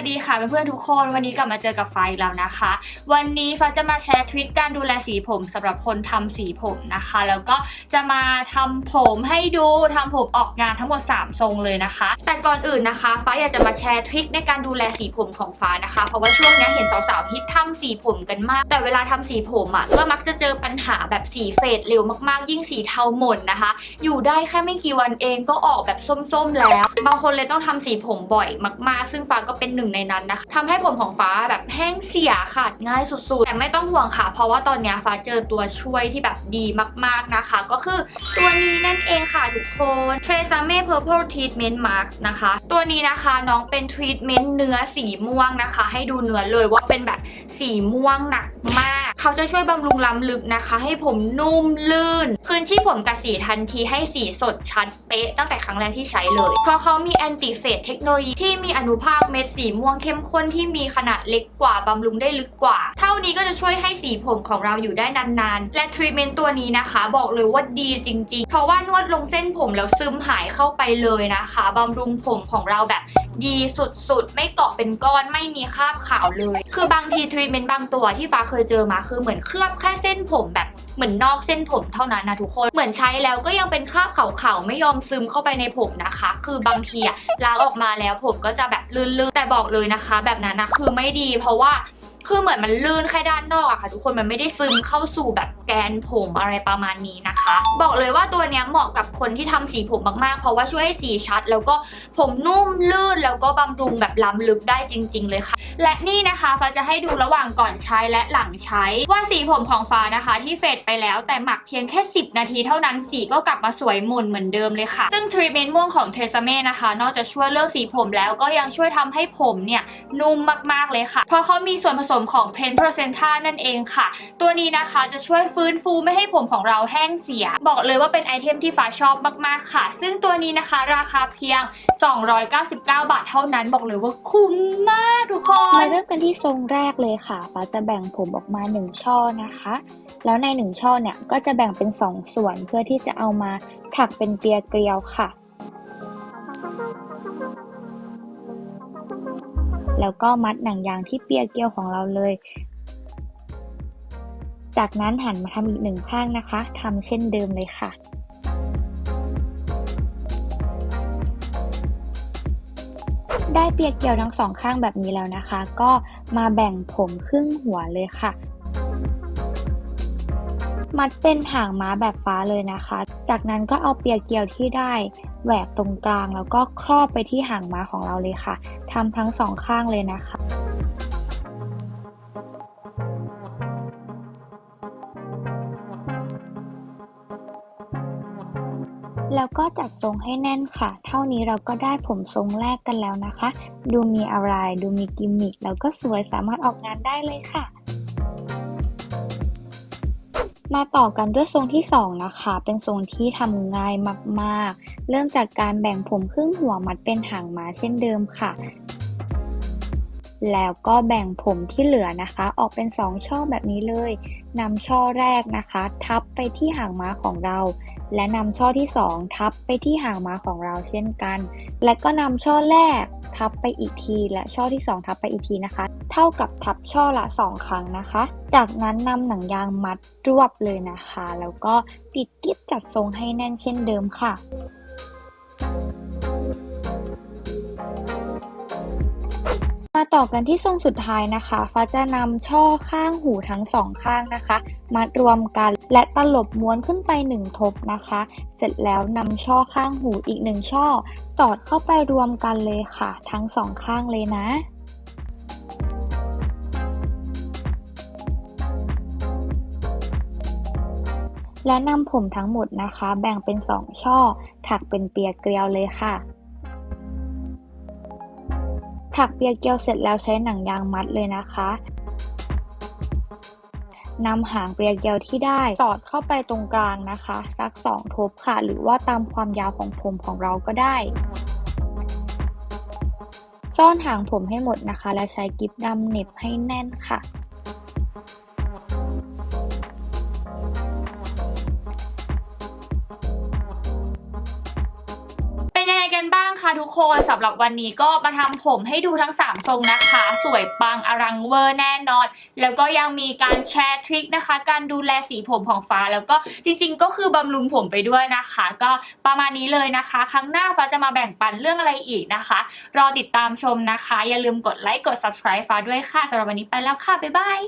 สวัสดีค่ะเพื่อนๆทุกคน วันนี้กลับมาเจอกับไฟแล้วนะคะ วันนี้ฟ้าจะมาแชร์ทริคการดูแลสีผมสำหรับคนทำสีผมนะคะ แล้วก็จะมาทำผมให้ดูทำผมออกงานทั้งหมด 3 ทรงเลยนะคะ แต่ก่อนอื่นนะคะ ฟ้าอยากจะมาแชร์ทริคในการดูแลสีผมของฟ้านะคะ เพราะว่าช่วงนี้เห็นสาวๆฮิตทำสีผมกันมาก แต่เวลาทำสีผมอะก็มักจะเจอปัญหาแบบสีเฟดเร็วมากๆ ยิ่งสีเทาหม่นนะคะ อยู่ได้แค่ไม่กี่วันเองก็ออกแบบส้มๆแล้ว บางคนเลยต้องทำสีผมบ่อยมาก ๆ ซึ่งฟ้าก็เป็นหนึ่งในนั้นนะคะทำให้ผมของฟ้าแบบแห้งเสียขาดง่ายสุดๆ แต่ไม่ต้องห่วงค่ะ เพราะว่าตอนนี้ฟ้าเจอตัวช่วยที่แบบดีมากๆนะคะ ก็คือตัวนี้นั่นเองค่ะทุกคน t r e s a m e Purple Treatment Mask นะคะ ตัวนี้นะคะน้องเป็นทรีทเมนต์เนื้อสีม่วงนะคะ ให้ดูเนื้อเลยว่าเป็นแบบสีม่วงหนักมาก เขาจะช่วยบำรุงล้ำลึกนะคะ ให้ผมนุ่มลื่น คืนชีพผมกับสีทันทีให้สีสดชัดเป๊ะตั้งแต่ครั้งแรกที่ใช้เลย เพราะเขามีแอนติเฟดเทคโนโลยีที่มีอนุภาคเม็ดสีม่วงเข้มข้นที่มีขนาดเล็กกว่าบำรุงได้ลึกกว่า เท่านี้ก็จะช่วยให้สีผมของเราอยู่ได้นานๆ และทรีทเมนต์ตัวนี้นะคะบอกเลยว่าดีจริง ๆ เพราะว่านวดลงเส้นผมแล้วซึมหายเข้าไปเลยนะคะบำรุงผมของเราแบบ ดีสุดๆ ไม่เกาะเป็นก้อนไม่มีคราบขาวเลย คือบางทีทรีทเมนต์บางตัวที่ฟ้าเคยเจอมาคือเหมือนเคลือบแค่เส้นผมแบบเหมือนนอกเส้นผมเท่านั้นนะทุกคนเหมือนใช้แล้วก็ยังเป็นคราบขาวๆไม่ยอมซึมเข้าไปในผมนะคะ คือบางทีอะล้างออกมาแล้วผมก็จะแบบลื่นๆแต่บอกเลยนะคะ แบบนั้นนะคือไม่ดีเพราะว่า คือเหมือนมันลื่นแค่ด้านนอกอะค่ะ ทุกคนมันไม่ได้ซึมเข้าสู่แบบแกนผมอะไรประมาณนี้นะคะ บอกเลยว่าตัวเนี้ยเหมาะกับคนที่ทำสีผมมากๆ เพราะว่าช่วยให้สีชัด แล้วก็ผมนุ่มลื่นแล้วก็บำรุงแบบล้ำลึกได้จริง ๆ เลยค่ะ และนี่นะคะฟ้าจะให้ดูระหว่างก่อนใช้และหลังใช้ ว่าสีผมของฟ้านะคะ ที่เฟดไปแล้วแต่หมักเพียงแค่ 10 นาทีเท่านั้นสีก็กลับมาสวยหม่นเหมือนเดิมเลยค่ะ ซึ่งทรีทเมนต์ม่วงของเทสเม่นะคะ นอกจากช่วยเรื่องสีผมแล้วก็ยังช่วยทำให้ผมเนี่ยนุ่มมากๆเลยค่ะ เพราะเขามีส่วนผสมของเพนโปรเซนท่านั่นเองค่ะ ตัวนี้นะคะจะช่วยฟื้นฟูไม่ให้ผมของเราแห้งเสีย บอกเลยว่าเป็นไอเทมที่ฟ้าชอบมากๆค่ะ ซึ่งตัวนี้นะคะราคาเพียง 299 บาทเท่านั้นบอกเลยว่าคุ้มมากทุกคนมาเริ่มกันที่ทรงแรกเลยค่ะฟ้าจะแบ่งผมออกมา 1 ช่อนะคะ แล้วใน 1 ช่อเนี่ยก็จะแบ่งเป็น 2 ส่วนเพื่อที่จะเอามาถักเป็นเปียเกลียวค่ะ แล้วก็มัดหนังยางที่เปียเกลียวของเราเลย จากนั้นหันมาทำอีกหนึ่งข้างนะคะทำเช่นเดิมเลยค่ะได้เปียกเกี่ยวทั้งสองข้างแบบนี้แล้วนะคะ ก็มาแบ่งผมครึ่งหัวเลยค่ะ มัดเป็นหางม้าแบบฟ้าเลยนะคะ จากนั้นก็เอาเปียกเกี่ยวที่ได้แหวกตรงกลาง แล้วก็ครอบไปที่หางม้าของเราเลยค่ะทำทั้งสองข้างเลยนะคะแล้วก็จัดทรงให้แน่นค่ะ เท่านี้เราก็ได้ผมทรงแรกกันแล้วนะคะ ดูมีอะไร ดูมีกิมมิค แล้วก็สวยสามารถออกงานได้เลยค่ะ มาต่อกันด้วยทรงที่2นะคะ เป็นทรงที่ทำง่ายมากๆ เริ่มจากการแบ่งผมครึ่งหัวมัดเป็นหางม้าเช่นเดิมค่ะ แล้วก็แบ่งผมที่เหลือนะคะ ออกเป็น 2 ช่อแบบนี้เลยนำช่อแรกนะคะ ทับไปที่หางม้าของเรา และนำช่อที่ 2 ทับไปที่หางม้าของเราเช่นกัน และก็นำช่อแรกทับไปอีกที และช่อที่ 2 ทับไปอีกทีนะคะ เท่ากับทับช่อละ 2 ครั้งนะคะ จากนั้นนำหนังยางมัดรวบเลยนะคะ แล้วก็ปิดกิ๊บจัดทรงให้แน่นเช่นเดิมค่ะ ต่อกันที่ทรงสุดท้ายนะคะฟ้าจะนำช่อข้างหูทั้งสองข้างนะคะมัดรวมกันและตลบม้วนขึ้นไปหนึ่งทบนะคะ เสร็จแล้วนำช่อข้างหูอีกหนึ่งช่อสอดเข้าไปรวมกันเลยค่ะ ทั้งสองข้างเลยนะและนำผมทั้งหมดนะคะ แบ่งเป็นสองช่อ ถักเป็นเปียเกลียวเลยค่ะ ถักเปียเกลียวเสร็จแล้วใช้หนังยางมัดเลยนะคะนำหางเปียเกลียวที่ได้สอดเข้าไปตรงกลางนะคะ สักสองทบค่ะ หรือว่าตามความยาวของผมของเราก็ได้ซ่อนหางผมให้หมดนะคะ และใช้กิ๊บดำเน็บให้แน่นค่ะ นะคะทุกคนสำหรับวันนี้ก็มาทำผมให้ดูทั้ง 3 ทรงนะคะ สวยปังอลังเวอร์แน่นอน แล้วก็ยังมีการแชร์ทริคนะคะ การดูแลสีผมของฟ้าแล้วก็จริง ๆ ก็คือบำรุงผมไปด้วยนะคะ ก็ประมาณนี้เลยนะคะ ครั้งหน้าฟ้าจะมาแบ่งปันเรื่องอะไรอีกนะคะ รอติดตามชมนะคะ อย่าลืมกดไลค์กด subscribe ฟ้าด้วยค่ะสำหรับวันนี้ไปแล้วค่ะบ๊ายบาย